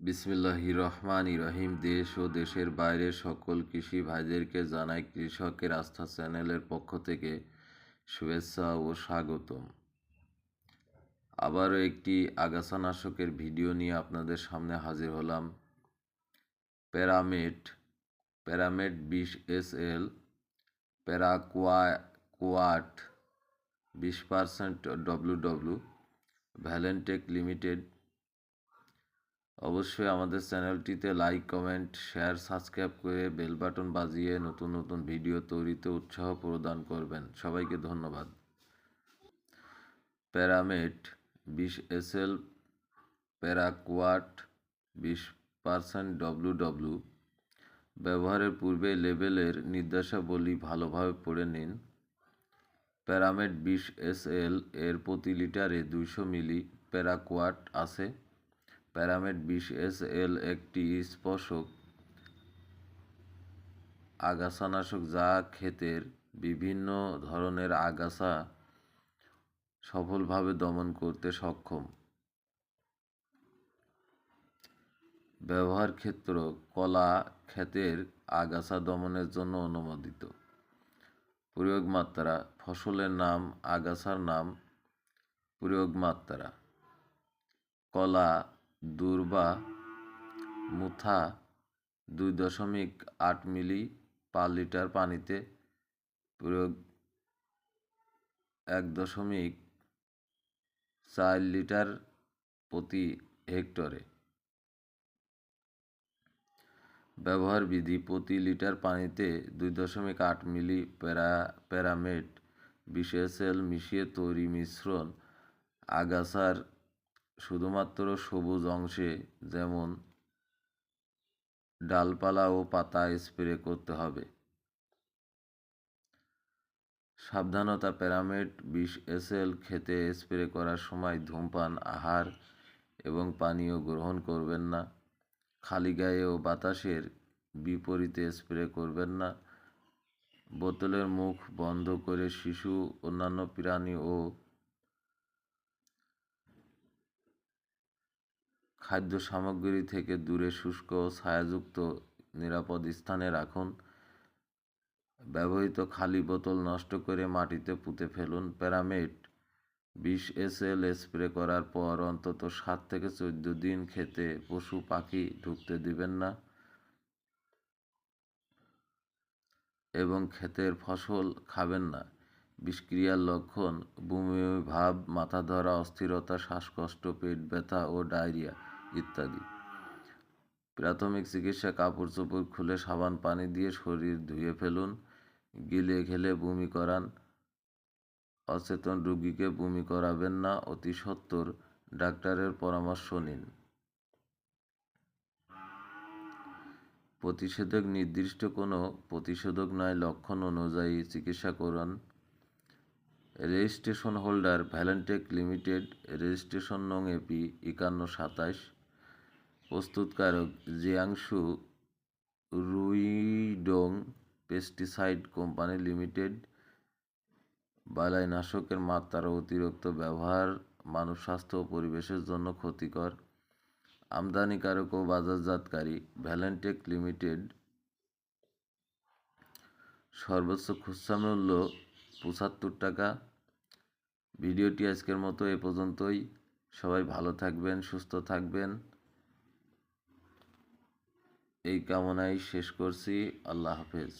বিসমিল্লাহ রহমান রহিম দেশ ও দেশের বাইরের সকল কৃষি ভাইদেরকে জানাই কৃষকের আস্থা চ্যানেলের পক্ষ থেকে শুভেচ্ছা ও স্বাগতম। আবারও একটি আগাছানাশকের ভিডিও নিয়ে আপনাদের সামনে হাজির হলাম। প্যারামেট প্যারামেট বিশ এস এল প্যারাকোয়া, কোয়াট, বিশ percent W W Valentech limited অবশ্যই আমাদের চ্যানেলটিতে লাইক কমেন্ট শেয়ার সাবস্ক্রাইব করে বেল বাটন বাজিয়ে নতুন নতুন ভিডিও তৈরিতে উৎসাহ প্রদান করবেন। সবাইকে ধন্যবাদ। প্যারামেট বিশ এস এল প্যারাকোয়াট বিশ পারসেন্ট ডব্লু ডব্লু ব্যবহারের পূর্বে লেবেলের নির্দেশাবলী ভালোভাবে পড়ে নিন। প্যারামেট বিশ এস এল এর প্রতি লিটারে দুইশো মিলি প্যারাকোয়াট আছে। প্যারামেট বিশ এস এল একটি স্পর্শক আগাছানাশক যা ক্ষেতের বিভিন্ন ধরনের আগাছা সফলভাবে দমন করতে সক্ষম। ব্যবহার ক্ষেত্র কলা ক্ষেতের আগাছা দমনের জন্য অনুমোদিত। প্রয়োগ মাত্রা, ফসলের নাম, আগাছার নাম প্রয়োগ মাত্রা। কলা দুর্বা মুথা দুই দশমিক আট মিলি পার লিটার পানিতে প্রয়োগ এক দশমিক চার লিটার প্রতি হেক্টরে। ব্যবহার বিধি, প্রতি লিটার পানিতে দুই দশমিক আট মিলি প্যারা, প্যারামেট বিশেষ মিশিয়ে তৈরি মিশ্রণ আগাছার শুধুমাত্র সবুজ অংশে যেমন ডালপালা ও পাতা স্প্রে করতে হবে। সাবধানতা প্যারামেট, বিশ এসএল খেতে স্প্রে করার সময় ধূমপান, আহার এবং পানীয় গ্রহণ করবেন না। খালি গায়ে ও বাতাসের বিপরীতে স্প্রে করবেন না। বোতলের মুখ বন্ধ করে শিশু, অন্যান্য প্রাণী ও খাদ্য সামগ্রী থেকে দূরে শুষ্ক ও ছায়াযুক্ত নিরাপদ স্থানে রাখুন। ব্যবহৃত খালি বোতল নষ্ট করে মাটিতে পুঁতে ফেলুন। প্যারামেট বিশ এস এল স্প্রে করার পর অন্তত সাত থেকে চোদ্দ দিন খেতে পশু, পাখি ঢুকতে দিবেন না এবং ক্ষেতের ফসল খাবেন না। বিষক্রিয়ার লক্ষণ, বমি, ভাব, মাথা ধরা, অস্থিরতা, শ্বাসকষ্ট, পেট ব্যথা ও ডায়রিয়া। ইত্যাদি। প্রাথমিক চিকিৎসা কাপড় চোপড় খুলে সাবান, পানি দিয়ে শরীর ধুয়ে ফেলুন, গিলে খেলে বমি করান। অচেতন রোগীকে বমি করাবেন না, অতি সত্বর। ডাক্তারের পরামর্শ নিন। প্রতিষেধক নির্দিষ্ট কোনো প্রতিষেধক নয়, লক্ষণ অনুযায়ী চিকিৎসা করুন। Registration holder Valentech limited, registration নং এপি একান্ন সাতাশ। প্রস্তুতকারক Jiangsu Ruidong pesticide company limited বালাইনাশকের মাত্রার অতিরিক্ত ব্যবহার মানব স্বাস্থ্য ও পরিবেশের জন্য ক্ষতিকর, আমদানিকারক ও বাজারজাতকারী ভ্যালেন্টেক লিমিটেড সর্বোচ্চ খুচরা মূল্য পঁচাত্তর টাকা। ভিডিওটি আজকের মতো এ পর্যন্তই। সবাই ভালো থাকবেন, সুস্থ থাকবেন। এই কামনাই শেষ করছি। আল্লাহ হাফেজ।